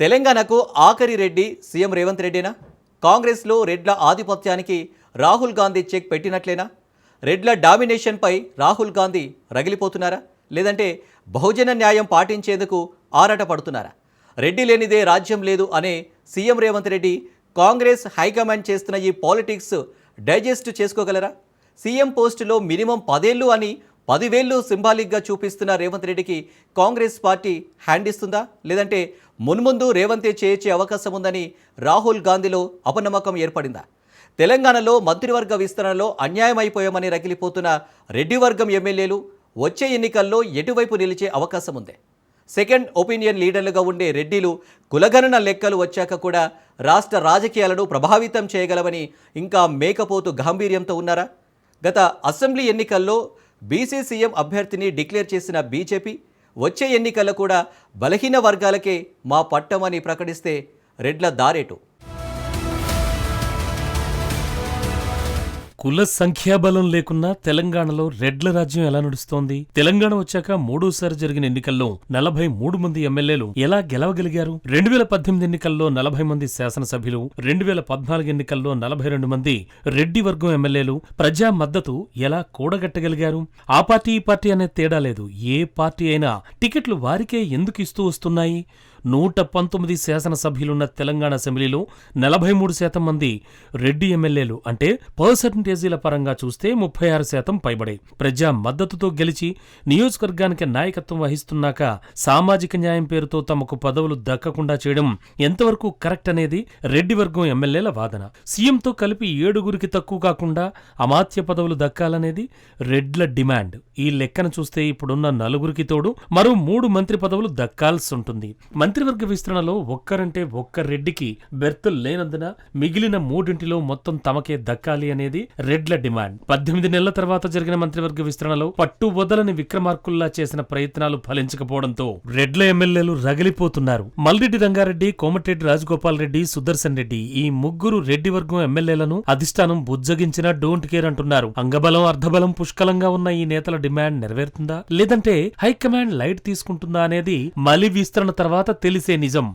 తెలంగాణకు ఆఖరి రెడ్డి సీఎం రేవంత్ రెడ్డినా? కాంగ్రెస్లో రెడ్ల ఆధిపత్యానికి రాహుల్ గాంధీ చెక్ పెట్టినట్లేనా? రెడ్ల డామినేషన్పై రాహుల్ గాంధీ రగిలిపోతున్నారా? లేదంటే బహుజన న్యాయం పాటించేందుకు ఆరాటపడుతున్నారా? రెడ్డి లేనిదే రాజ్యం లేదు అనే CM Revanth Reddy Congress high command చేస్తున్న ఈ పాలిటిక్స్ డైజెస్ట్ చేసుకోగలరా? సీఎం పోస్టులో మినిమం పదేళ్ళు అని పదివేళ్ళు సింబాలిక్గా చూపిస్తున్న రేవంత్ రెడ్డికి కాంగ్రెస్ పార్టీ హ్యాండ్ ఇస్తుందా? లేదంటే మున్ముందు రేవంతే చేయించే అవకాశం ఉందని రాహుల్ గాంధీలో అపనమ్మకం ఏర్పడిందా? తెలంగాణలో మంత్రివర్గ విస్తరణలో అన్యాయం అయిపోయామని రగిలిపోతున్న రెడ్డి వర్గం ఎమ్మెల్యేలు వచ్చే ఎన్నికల్లో ఎటువైపు నిలిచే అవకాశం ఉంది? సెకండ్ ఒపీనియన్ లీడర్లుగా ఉండే రెడ్డిలు కులగణన లెక్కలు వచ్చాక కూడా రాష్ట్ర రాజకీయాలను ప్రభావితం చేయగలవని ఇంకా మేకపోతు గాంభీర్యంతో ఉన్నారా? గత అసెంబ్లీ ఎన్నికల్లో బీసీ సీఎం అభ్యర్థిని డిక్లేర్ చేసిన బీజేపీ వచ్చే ఎన్నికల్లో కూడా బలహీన వర్గాలకే మా పట్టమని ప్రకటిస్తే రెడ్ల దారేటు. కుల సంఖ్యాబలం లేకున్నా తెలంగాణలో రెడ్ల రాజ్యం ఎలా నడుస్తోంది? తెలంగాణ వచ్చాక మూడోసారి జరిగిన ఎన్నికల్లో నలభై మూడు మంది ఎమ్మెల్యేలు ఎలా గెలవగలిగారు? రెండు వేల పద్దెనిమిది ఎన్నికల్లో నలభై మంది శాసనసభ్యులు రెండు వేల పద్నాలుగు ఎన్నికల్లో నలభై రెండు మంది రెడ్డి వర్గం ఎమ్మెల్యేలు ప్రజా మద్దతు ఎలా కూడగట్టగలిగారు? ఆ పార్టీ ఈ పార్టీ అనే తేడా లేదు. ఏ పార్టీ అయినా టికెట్లు వారికే ఎందుకు ఇస్తూ వస్తున్నాయి? నూట పంతొమ్మిది శాసనసభ్యులున్న తెలంగాణ అసెంబ్లీలో నలభై మూడు శాతం మంది రెడ్డి ఎమ్మెల్యేలు అంటే పర్సంటేజీల పరంగా చూస్తే ముప్పై ఆరు శాతం పైబడే. ప్రజా మద్దతుతో గెలిచి నియోజకవర్గానికి నాయకత్వం వహిస్తున్నాక సామాజిక న్యాయం పేరుతో తమకు పదవులు దక్కకుండా చేయడం ఎంతవరకు కరెక్ట్ అనేది రెడ్డి వర్గం ఎమ్మెల్యేల వాదన. సీఎంతో కలిపి ఏడుగురికి తక్కువ కాకుండా అమాత్య పదవులు దక్కాలనేది రెడ్ల డిమాండ్. ఈ లెక్కన చూస్తే ఇప్పుడున్న నలుగురికి తోడు మరో మూడు మంత్రి పదవులు దక్కాల్సి ఉంటుంది. మంత్రివర్గ విస్తరణలో ఒక్కరంటే ఒక్క రెడ్డికి బెర్తులు లేనందున మిగిలిన మూడింటిలో మొత్తం తమకే దక్కాలి అనేది రెడ్ల డిమాండ్. పద్దెనిమిది నెలల తర్వాత జరిగిన మంత్రివర్గ విస్తరణలో పట్టు వదలని విక్రమార్కుల్లా చేసిన ప్రయత్నాలు ఫలించకపోవడంతో రెడ్ల ఎమ్మెల్యేలు రగిలిపోతున్నారు. మల్రెడ్డి రంగారెడ్డి కోమటిరెడ్డి రాజగోపాల్ రెడ్డి సుదర్శన్ రెడ్డి ఈ ముగ్గురు రెడ్డి వర్గం ఎమ్మెల్యేలను అధిష్టానం బుజ్జగించిన డోంట్ కేర్ అంటున్నారు. అంగబలం అర్ధబలం పుష్కలంగా ఉన్న ఈ నేతల డిమాండ్ నెరవేరుతుందా? లేదంటే హైకమాండ్ లైట్ తీసుకుంటుందా అనేది మలి విస్తరణ తర్వాత తెలిసే నిజం.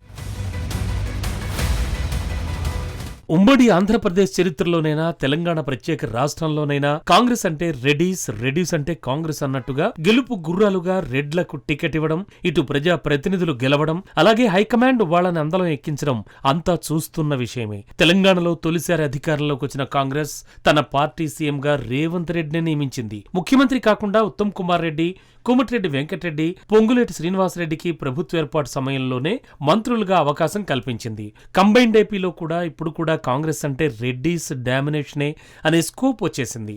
ఉమ్మడి ఆంధ్రప్రదేశ్ చరిత్రలోనైనా తెలంగాణ ప్రత్యేక రాష్ట్రంలోనైనా కాంగ్రెస్ అంటే రెడీస్ రెడీస్ అంటే కాంగ్రెస్ అన్నట్టుగా గెలుపు గుర్రాలుగా రెడ్లకు టికెట్ ఇవ్వడం ఇటు ప్రజా ప్రతినిధులు గెలవడం అలాగే హైకమాండ్ వాళ్ళని అందలం ఎక్కించడం అంతా చూస్తున్న విషయమే. తెలంగాణలో తొలిసారి అధికారంలోకి వచ్చిన కాంగ్రెస్ తన పార్టీ సీఎంగా రేవంత్ రెడ్డిని నియమించింది. ముఖ్యమంత్రి కాకుండా ఉత్తమ్ కుమార్ రెడ్డి కోమటిరెడ్డి వెంకటరెడ్డి పొంగులేటి శ్రీనివాసరెడ్డికి ప్రభుత్వ ఏర్పాటు సమయంలోనే మంత్రులుగా అవకాశం కల్పించింది. కంబైన్డ్ ఏపీలో కూడా ఇప్పుడు కూడా కాంగ్రెస్ అంటే రెడ్డీస్ డామినేషనే అనే స్కోప్ వచ్చేసింది.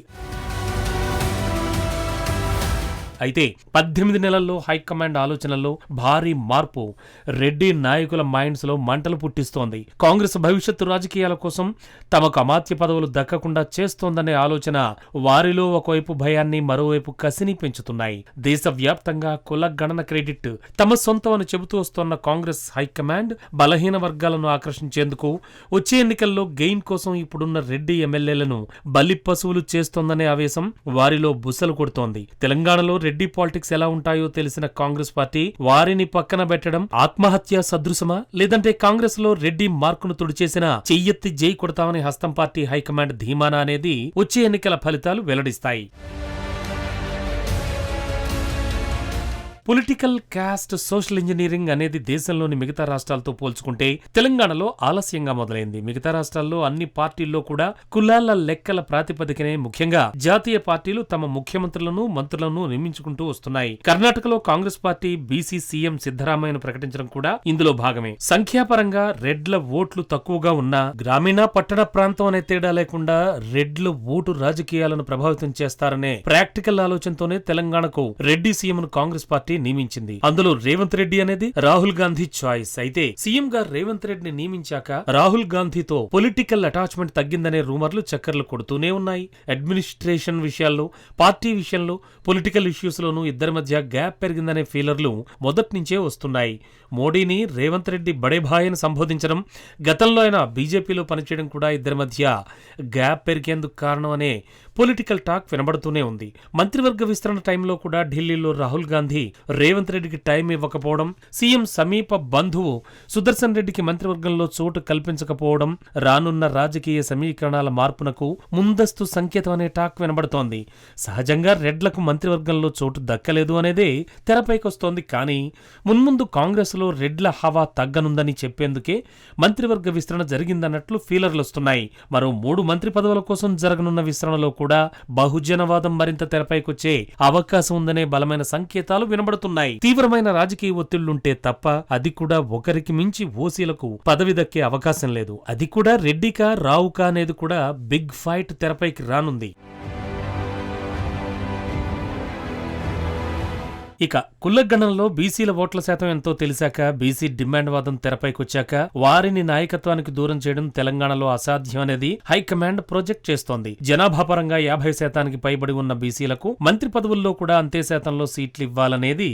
అయితే పద్దెనిమిది నెలల్లో హైకమాండ్ ఆలోచనల్లో భారీ మార్పు రెడ్డి నాయకుల మైండ్స్లో మంటలు పుట్టిస్తోంది. కాంగ్రెస్ భవిష్యత్తు రాజకీయాల కోసం తమకు అమాత్య పదవులు దక్కకుండా చేస్తోందనే ఆలోచన వారిలో ఒకవైపు భయాన్ని మరోవైపు కసిని పెంచుతున్నాయి. దేశవ్యాప్తంగా కుల గణన క్రెడిట్ తమ సొంతం అని చెబుతూ వస్తోన్న కాంగ్రెస్ హైకమాండ్ బలహీన వర్గాలను ఆకర్షించేందుకు వచ్చే ఎన్నికల్లో గెయిన్ కోసం ఇప్పుడున్న రెడ్డి ఎమ్మెల్యేలను బలి పశువులు చేస్తోందనే ఆవేశం వారిలో బుసలు కొడుతోంది. తెలంగాణలో రెడ్డి పాలిటిక్స్ ఎలా ఉంటాయో తెలిసిన కాంగ్రెస్ పార్టీ వారిని పక్కన పెట్టడం ఆత్మహత్య సదృశమా? లేదంటే కాంగ్రెస్లో రెడ్డి మార్కును తుడిచేసిన చెయ్యెత్తి జై కొడతామని హస్తం పార్టీ హైకమాండ్ ధీమానా అనేది వచ్చే ఎన్నికల ఫలితాలు వెల్లడిస్తాయి. పొలిటికల్ కాస్ట్ సోషల్ ఇంజనీరింగ్ అనేది దేశంలోని మిగతా రాష్ట్రాలతో పోల్చుకుంటే తెలంగాణలో ఆలస్యంగా మొదలైంది. మిగతా రాష్ట్రాల్లో అన్ని పార్టీల్లో కూడా కులాల లెక్కల ప్రాతిపదికనే ముఖ్యంగా జాతీయ పార్టీలు తమ ముఖ్యమంత్రులను మంత్రులను నియమించుకుంటూ వస్తున్నాయి. కర్ణాటకలో కాంగ్రెస్ పార్టీ బీసీ సీఎం సిద్దరామయ్యను ప్రకటించడం కూడా ఇందులో భాగమే. సంఖ్యాపరంగా రెడ్ల ఓట్లు తక్కువగా ఉన్నా గ్రామీణ పట్టణ ప్రాంతం అనే తేడా లేకుండా రెడ్ల ఓటు రాజకీయాలను ప్రభావితం చేస్తారనే ప్రాక్టికల్ ఆలోచనతోనే తెలంగాణకు రెడ్డి సీఎంను కాంగ్రెస్ పార్టీ నియమించింది. అందులో రేవంత్ రెడ్డి అనేది రాహుల్ గాంధీ చాయిస్. అయితే సీఎం గా రేవంత్ రెడ్డిని నియమించాక రాహుల్ గాంధీతో పొలిటికల్ అటాచ్మెంట్ తగ్గిందనే రూమర్లు చక్కర్లు కొడుతూనే ఉన్నాయి. అడ్మినిస్ట్రేషన్ విషయాల్లో పార్టీ విషయంలో పొలిటికల్ ఇష్యూస్ లోనూ ఇద్దరి మధ్య గ్యాప్ పెరిగిందనే ఫీలర్లు మొదటి నుంచే వస్తున్నాయి. మోడీని రేవంత్ రెడ్డి బడేభాయని సంబోధించడం గతంలో ఆయన బీజేపీలో పనిచేయడం కూడా ఇద్దరి మధ్య గ్యాప్ పెరిగేందుకు కారణం అనే పొలిటికల్ టాక్ వినబడుతూనే ఉంది. మంత్రివర్గ విస్తరణ టైంలో కూడా ఢిల్లీలో రాహుల్ గాంధీ రేవంత్ రెడ్డికి టైం ఇవ్వకపోవడం సీఎం సమీప బంధువు సుదర్శన్ రెడ్డికి మంత్రివర్గంలో చోటు కల్పించకపోవడం రానున్న రాజకీయ సమీకరణాల మార్పునకు ముందస్తు సంకేతం అనే టాక్ వినబడుతోంది. సహజంగా రెడ్లకు మంత్రివర్గంలో చోటు దక్కలేదు అనేదే తెరపైకొస్తోంది కానీ మున్ముందు కాంగ్రెస్లో రెడ్ల హవా తగ్గనుందని చెప్పేందుకే మంత్రివర్గ విస్తరణ జరిగిందన్నట్లు ఫీలర్లు వస్తున్నాయి. మరో మూడు మంత్రి పదవుల కోసం జరగనున్న విస్తరణలో కూడా బహుజనవాదం మరింత తెరపైకొచ్చే అవకాశం ఉందనే బలమైన సంకేతాలు వినబడుతున్నాయి తీవ్రమైన రాజకీయ ఒత్తిళ్ళుంటే తప్ప అది కూడా ఒకరికి మించి ఓసీలకు పదవి దక్కే అవకాశం లేదు. అది కూడా రెడ్డికా రావుకా అనేది కూడా బిగ్ ఫైట్ తెరపైకి రానుంది. ఇక కుల్లగణంలో బీసీల ఓట్ల శాతం ఎంతో తెలిసాక బీసీ డిమాండ్ వాదం తెరపైకొచ్చాక వారిని నాయకత్వానికి దూరం చేయడం తెలంగాణలో అసాధ్యం అనేది హైకమాండ్ ప్రొజెక్ట్ చేస్తోంది. జనాభా పరంగా యాభై శాతానికి పైబడి ఉన్న బీసీలకు మంత్రి పదవుల్లో కూడా అంతే శాతంలో సీట్లు ఇవ్వాలనేది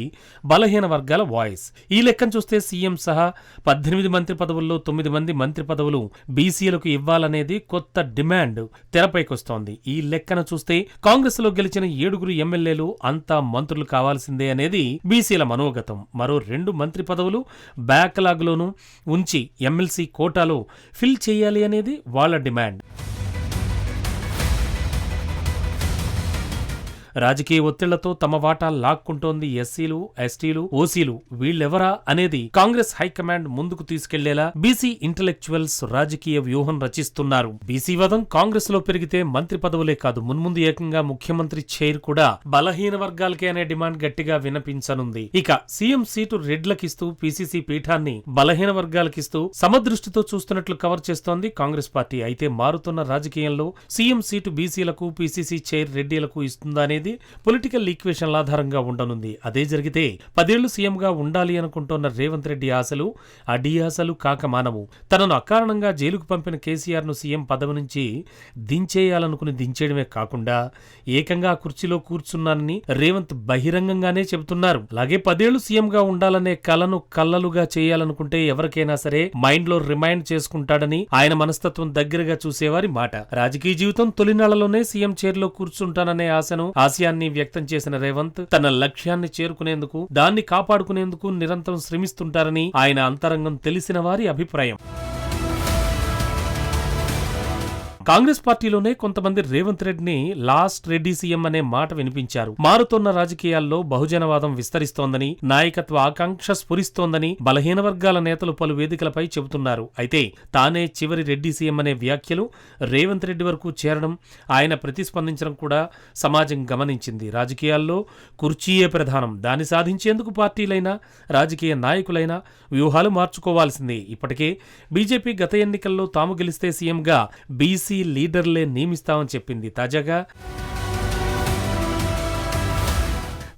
బలహీన వర్గాల వాయిస్. ఈ లెక్కను చూస్తే సీఎం సహా పద్దెనిమిది మంత్రి పదవుల్లో తొమ్మిది మంది మంత్రి పదవులు బీసీలకు ఇవ్వాలనేది కొత్త డిమాండ్ తెరపైకొస్తోంది. ఈ లెక్కను చూస్తే కాంగ్రెస్లో గెలిచిన ఏడుగురు ఎమ్మెల్యేలు అంతా మంత్రులు కావాల్సిందే అనేది బీసీల మనోగతం. మరో రెండు మంత్రి పదవులు బ్యాక్లాగ్లోనూ ఉంచి ఎమ్మెల్సీ కోటాలో ఫిల్ చేయాలి అనేది వాళ్ళ డిమాండ్. రాజకీయ ఒత్తిళ్ళతో తమ వాటా లాక్కుంటోంది ఎస్సీలు ఎస్టీలు ఓసీలు. వీళ్ళెవరా అనేది కాంగ్రెస్ హైకమాండ్ ముందుకు తీసుకెళ్ళేలా బీసీ ఇంటలెక్చువల్స్ రాజకీయ వ్యూహం రచిస్తున్నారు. బీసీ వదం కాంగ్రెస్లో పెరిగితే మంత్రి పదవులే కాదు. మున్ముందు ఏకంగా ముఖ్యమంత్రి చైర్ కూడా బలహీన వర్గాలకే అనే డిమాండ్ గట్టిగా వినిపించనుంది. ఇక సీఎం సీటు రెడ్లకిస్తూ పీసీసీ పీఠాన్ని బలహీన వర్గాలకిస్తూ సమదృష్టితో చూస్తున్నట్లు కవర్ చేస్తోంది కాంగ్రెస్ పార్టీ. అయితే మారుతున్న రాజకీయంలో సీఎం సీటు బీసీలకు పీసీసీ చైర్ రెడ్డిలకు ఇస్తుందా అనేది అనేది పొలిటికల్ ఈక్వేషన్ల ఆధారంగా ఉండనుంది. అదే జరిగితే పదేళ్ళు సీఎంగా ఉండాలి అనుకుంటోన్న రేవంత్ రెడ్డి ఆశలు అడి ఆశలు కాక మానవు. తనను అకారణంగా జైలుకు పంపిన కేసీఆర్ను సీఎం పదవి నుంచి దించేయాలనుకుని దించేయడమే కాకుండా ఏకంగా కుర్చీలో కూర్చున్నానని రేవంత్ బహిరంగంగానే చెబుతున్నారు. అలాగే పదేళ్ళు సీఎంగా ఉండాలనే కలను కల్లలుగా చేయాలనుకుంటే ఎవరికైనా సరే మైండ్లో రిమైండ్ చేసుకుంటాడని ఆయన మనస్తత్వం దగ్గరగా చూసేవారి మాట. రాజకీయ జీవితం తొలినాళ్ళలోనే సీఎం చైర్లో కూర్చుంటాననే ఆశను ఆ ఆశయాన్ని వ్యక్తం చేసిన రేవంత్ తన లక్ష్యాన్ని చేరుకునేందుకు దాన్ని కాపాడుకునేందుకు నిరంతరం శ్రమిస్తుంటారని ఆయన అంతరంగం తెలిసిన వారి అభిప్రాయం. కాంగ్రెస్ పార్టీలోనే కొంతమంది రేవంత్ రెడ్డిని లాస్ట్ రెడ్డి సీఎం అనే మాట వినిపించారు. మారుతున్న రాజకీయాల్లో బహుజనవాదం విస్తరిస్తోందని నాయకత్వ ఆకాంక్ష స్ఫురిస్తోందని బలహీన వర్గాల నేతలు పలు వేదికలపై చెబుతున్నారు. అయితే తానే చివరి రెడ్డి సీఎం అనే వ్యాఖ్యలు రేవంత్ రెడ్డి వరకు చేరడం ఆయన ప్రతిస్పందించడం కూడా సమాజం గమనించింది. రాజకీయాల్లో కుర్చీయే ప్రధానం. దాన్ని సాధించేందుకు పార్టీలైనా రాజకీయ నాయకులైనా వ్యూహాలు మార్చుకోవాల్సిందే. ఇప్పటికే బీజేపీ గత ఎన్నికల్లో తాము గెలిస్తే సీఎంగా బీసీ లీడర్లే నియమిస్తామని చెప్పింది తాజాగా.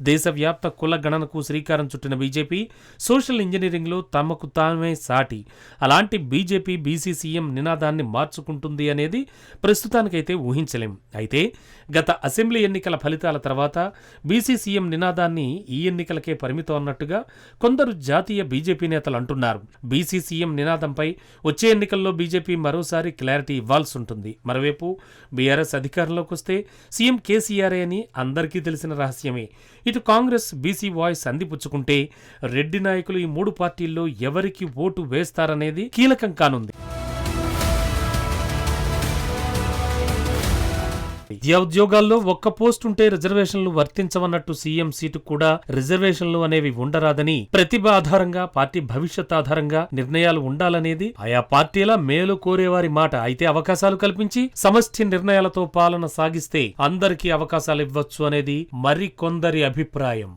దేశవ్యాప్త కుల గణనకు శ్రీకారం చుట్టిన బీజేపీ సోషల్ ఇంజనీరింగ్లో తమకు తామే సాటి. అలాంటి బీజేపీ బీసీ సీఎం నినాదాన్ని మార్చుకుంటుంది అనేది ప్రస్తుతానికైతే ఊహించలేం. అయితే గత అసెంబ్లీ ఎన్నికల ఫలితాల తర్వాత బీసీ సీఎం నినాదాన్ని ఈ ఎన్నికలకే పరిమితం అన్నట్టుగా కొందరు జాతీయ బీజేపీ నేతలు అంటున్నారు. బీసీ సీఎం నినాదంపై వచ్చే ఎన్నికల్లో బీజేపీ మరోసారి క్లారిటీ ఇవ్వాల్సి ఉంటుంది మరోవైపు బీఆర్ఎస్ అధికారంలోకి వస్తే సీఎం కేసీఆర్ అని అందరికీ తెలిసిన రహస్యమే. ఇటు కాంగ్రెస్ బీసీ వాయిస్ అందిపుచ్చుకుంటే రెడ్డి నాయకులు ఈ మూడు పార్టీల్లో ఎవరికి ఓటు వేస్తారనేది కీలకం కానుంది. విద్యా ఉద్యోగాల్లో ఒక్క పోస్ట్ ఉంటే రిజర్వేషన్లు వర్తించవన్నట్టు సీఎం సీటు కూడా రిజర్వేషన్లు అనేవి ఉండరాదని ప్రతిభ ఆధారంగా పార్టీ భవిష్యత్ ఆధారంగా నిర్ణయాలు ఉండాలనేది ఆయా పార్టీల మేలు కోరేవారి మాట. అయితే అవకాశాలు కల్పించి సమష్టి నిర్ణయాలతో పాలన సాగిస్తే అందరికీ అవకాశాలు ఇవ్వచ్చు అనేది మరికొందరి అభిప్రాయం.